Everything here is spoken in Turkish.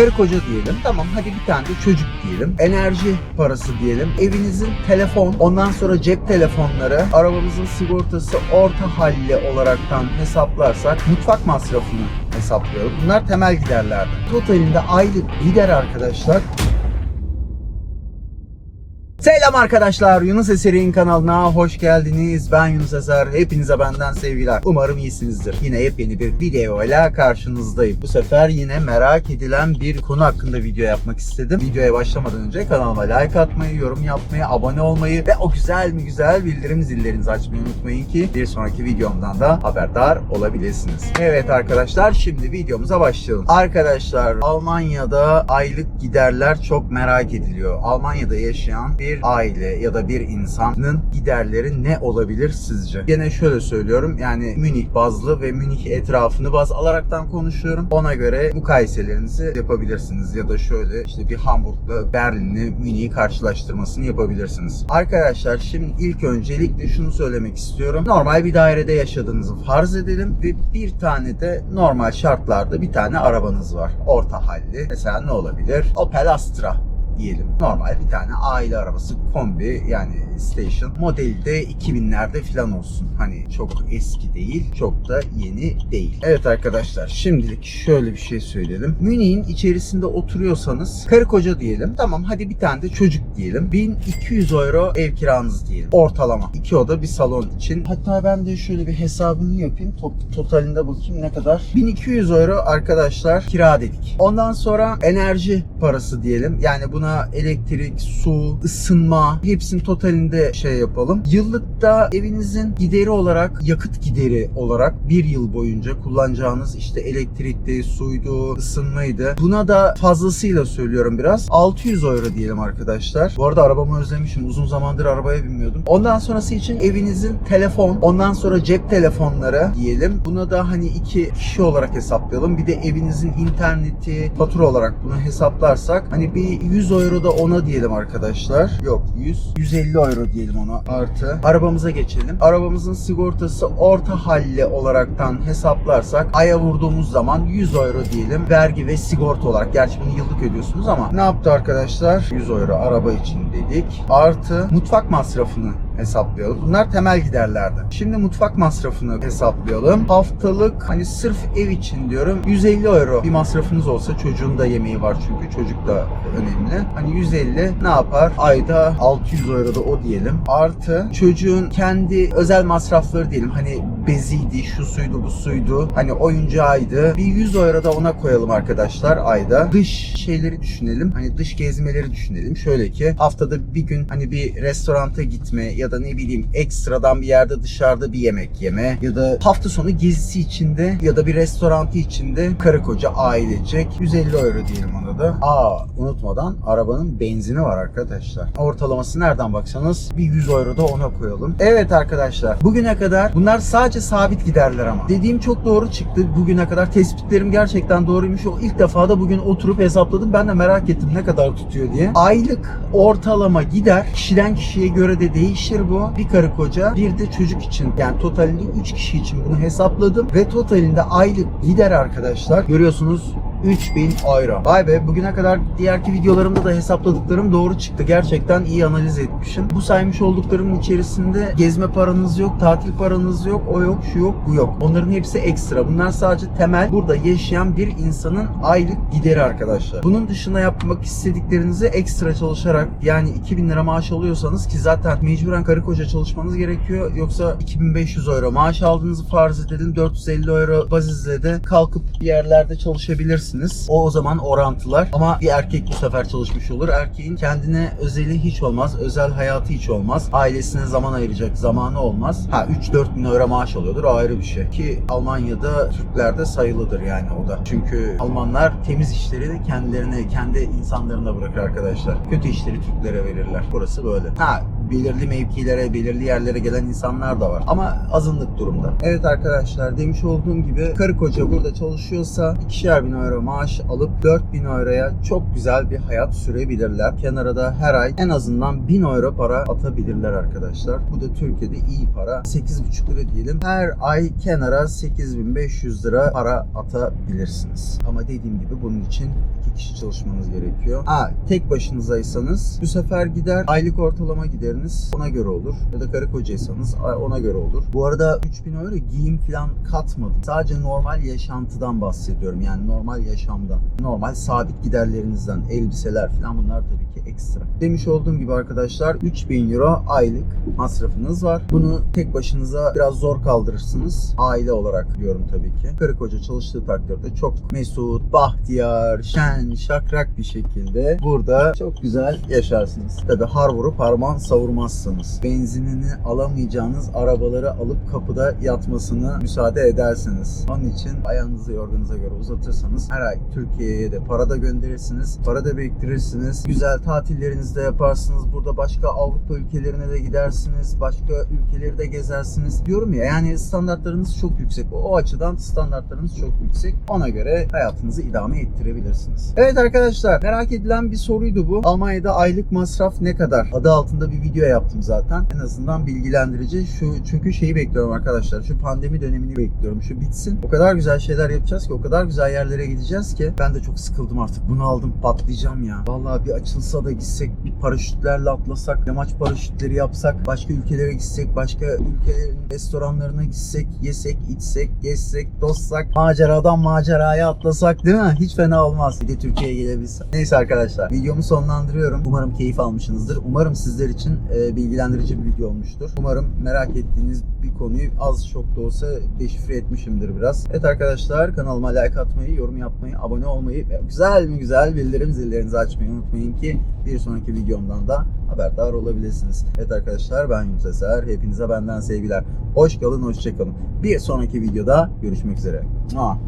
Karı koca diyelim. Tamam hadi bir tane de çocuk diyelim. Enerji parası diyelim. Evinizin telefon, ondan sonra cep telefonları, arabamızın sigortası orta halli olaraktan hesaplarsak mutfak masrafını hesaplayalım. Bunlar temel giderlerden. Totalinde aylık gider arkadaşlar Selam arkadaşlar Yunus Eser'in kanalına hoş geldiniz. Ben Yunus Eser. Hepinize benden sevgiler. Umarım iyisinizdir. Yine yepyeni bir video ile karşınızdayım. Bu sefer yine merak edilen bir konu hakkında video yapmak istedim. Videoya başlamadan önce kanalıma like atmayı, yorum yapmayı, abone olmayı ve o güzel mi güzel bildirim zillerinizi açmayı unutmayın ki bir sonraki videomdan da haberdar olabilirsiniz. Evet arkadaşlar şimdi videomuza başlayalım. Arkadaşlar Almanya'da aylık giderler çok merak ediliyor. Almanya'da yaşayan bir aile ya da bir insanın giderleri ne olabilir sizce? Gene şöyle söylüyorum yani Münih bazlı ve Münih etrafını baz alaraktan konuşuyorum. Ona göre mukayeselerinizi yapabilirsiniz ya da şöyle işte bir Hamburg'la Berlin'i Münih'i karşılaştırmasını yapabilirsiniz. Arkadaşlar şimdi ilk öncelikle şunu söylemek istiyorum. Normal bir dairede yaşadığınızı farz edelim ve bir tane de normal şartlarda bir tane arabanız var. Orta halli. Mesela ne olabilir? Opel Astra diyelim. Normal bir tane aile arabası kombi yani station modeli de 2000'lerde falan olsun. Hani çok eski değil, çok da yeni değil. Evet arkadaşlar şimdilik şöyle bir şey söyleyelim. Münih'in içerisinde oturuyorsanız karı koca diyelim. Tamam hadi bir tane de çocuk diyelim. 1200 euro ev kiranız diyelim. Ortalama. İki oda bir salon için. Hatta ben de şöyle bir hesabını yapayım. Top, totalinde bakayım ne kadar. 1200 euro arkadaşlar kira dedik. Ondan sonra enerji parası diyelim. Yani buna elektrik, su, ısınma hepsinin totalinde şey yapalım. Yıllıkta evinizin gideri olarak yakıt gideri olarak bir yıl boyunca kullanacağınız işte elektrikti, suydu, ısınmaydı. Buna da fazlasıyla söylüyorum biraz. 600 euro diyelim arkadaşlar. Bu arada arabamı özlemişim. Uzun zamandır arabaya binmiyordum. Ondan sonrası için evinizin telefon, ondan sonra cep telefonları diyelim. Buna da hani iki kişi olarak hesaplayalım. Bir de evinizin interneti, fatura olarak bunu hesaplarsak hani bir 100 euro da ona diyelim arkadaşlar. Yok 100, 150 euro diyelim ona artı. Arabamıza geçelim. Arabamızın sigortası orta halli olaraktan hesaplarsak aya vurduğumuz zaman 100 euro diyelim. Vergi ve sigorta olarak. Gerçi bunu yıllık ödüyorsunuz ama ne yaptı arkadaşlar? 100 euro araba için dedik. Artı mutfak masrafını hesaplayalım. Bunlar temel giderlerden. Şimdi mutfak masrafını hesaplayalım. Haftalık hani sırf ev için diyorum 150 euro bir masrafınız olsa çocuğun da yemeği var çünkü çocuk da önemli. Hani 150 ne yapar? Ayda 600 euro da o diyelim. Artı çocuğun kendi özel masrafları diyelim. Hani beziydi, şu suydu, bu suydu. Hani oyuncağıydı. Bir 100 euro da ona koyalım arkadaşlar ayda. Dış şeyleri düşünelim. Hani dış gezmeleri düşünelim. Şöyle ki haftada bir gün hani bir restoranta gitme ya da ne bileyim ekstradan bir yerde dışarıda bir yemek yeme ya da hafta sonu gezisi içinde ya da bir restorantı içinde karı koca ailecek 150 euro diyelim ona da. Aa unutmadan arabanın benzini var arkadaşlar. Ortalaması nereden baksanız bir 100 euro da ona koyalım. Evet arkadaşlar bugüne kadar bunlar sadece sabit giderler ama. Dediğim çok doğru çıktı. Bugüne kadar tespitlerim gerçekten doğruymuş. O ilk defa da bugün oturup hesapladım. Ben de merak ettim ne kadar tutuyor diye. Aylık ortalama gider kişiden kişiye göre de değişir bu. Bir karı koca bir de çocuk için. Yani totalinde 3 kişi için bunu hesapladım. Ve totalinde aylık gider arkadaşlar. Görüyorsunuz 3000 euro. Vay be bugüne kadar diğerki videolarımda da hesapladıklarım doğru çıktı. Gerçekten iyi analiz etmişim. Bu saymış olduklarımın içerisinde gezme paranız yok, tatil paranız yok, o yok, şu yok, bu yok. Onların hepsi ekstra. Bunlar sadece temel burada yaşayan bir insanın aylık gideri arkadaşlar. Bunun dışında yapmak istediklerinizi ekstra çalışarak yani 2000 lira maaş alıyorsanız ki zaten mecburen karı koca çalışmanız gerekiyor. Yoksa 2500 euro maaş aldığınızı farz edelim. 450 euro bazizle de kalkıp yerlerde çalışabilirsiniz. O o zaman orantılar. Ama bir erkek bu sefer çalışmış olur. Erkeğin kendine özeli hiç olmaz. Özel hayatı hiç olmaz. Ailesine zaman ayıracak zamanı olmaz. Ha 3-4 bin euro maaş alıyordur. O ayrı bir şey. Ki Almanya'da Türklerde sayılıdır yani o da. Çünkü Almanlar temiz işleri de kendilerine, kendi insanlarına bırakır arkadaşlar. Kötü işleri Türklere verirler. Burası böyle. Ha belirli mevkilere, belirli yerlere gelen insanlar da var. Ama azınlık durumda. Evet arkadaşlar demiş olduğum gibi karı koca burada çalışıyorsa ikişer bin euro maaş alıp 4000 euroya çok güzel bir hayat sürebilirler. Kenara da her ay en azından 1000 euro para atabilirler arkadaşlar. Bu da Türkiye'de iyi para. 8,5 lira diyelim. Her ay kenara 8500 lira para atabilirsiniz. Ama dediğim gibi bunun için iki kişi çalışmanız gerekiyor. Ha, tek başınızaysanız bu sefer gider aylık ortalama gideriniz ona göre olur. Ya da karı kocaysanız ona göre olur. Bu arada 3000 euro giyim falan katmadım. Sadece normal yaşantıdan bahsediyorum. Yani normal yaşamdan. Normal sabit giderlerinizden. Elbiseler falan bunlar tabii ki ekstra. Demiş olduğum gibi arkadaşlar 3000 euro aylık masrafınız var. Bunu tek başınıza biraz zor kaldırırsınız. Aile olarak diyorum tabii ki. Karı koca çalıştığı takdirde çok mesut, bahtiyar, şen, şakrak bir şekilde burada çok güzel yaşarsınız. Tabii har vurup harman savurmazsınız. Benzinini alamayacağınız arabaları alıp kapıda yatmasını müsaade edersiniz. Onun için ayağınızı yorganınıza göre uzatırsanız her ay Türkiye'ye de para da gönderirsiniz. Para da biriktirirsiniz. Güzel tatillerinizi de yaparsınız. Burada başka Avrupa ülkelerine de gidersiniz. Başka ülkeleri de gezersiniz. Diyorum ya yani standartlarınız çok yüksek. O açıdan standartlarınız çok yüksek. Ona göre hayatınızı idame ettirebilirsiniz. Evet arkadaşlar merak edilen bir soruydu bu. Almanya'da aylık masraf ne kadar? Adı altında bir video yaptım zaten. En azından bilgilendirici. Şu çünkü şeyi bekliyorum arkadaşlar. Şu pandemi dönemini bekliyorum. Şu bitsin. O kadar güzel şeyler yapacağız ki, o kadar güzel yerlere gideceğiz ki ben de çok sıkıldım artık. Bunu aldım, patlayacağım ya. Vallahi bir açılsa da gitsek, bir paraşütlerle atlasak, yamaç paraşütleri yapsak, başka ülkelere gitsek, başka ülkelerin restoranlarına gitsek, yesek, içsek, gezsek, tozsak, maceradan maceraya atlasak değil mi? Hiç fena olmaz. Bir de Türkiye'ye gelebilsem. Neyse arkadaşlar, videomu sonlandırıyorum. Umarım keyif almışsınızdır. Umarım sizler için e, bilgilendirici bir video olmuştur. Umarım merak ettiğiniz bir konuyu az çok da olsa deşifre etmişimdir biraz. Evet arkadaşlar kanalıma like atmayı, yorum yapmayı, abone olmayı ve güzel mi güzel bildirim zillerinizi açmayı unutmayın ki bir sonraki videomdan da haberdar olabilirsiniz. Evet arkadaşlar ben Yunus Eser. Hepinize benden sevgiler. Hoş kalın, hoşça kalın. Bir sonraki videoda görüşmek üzere. Mua.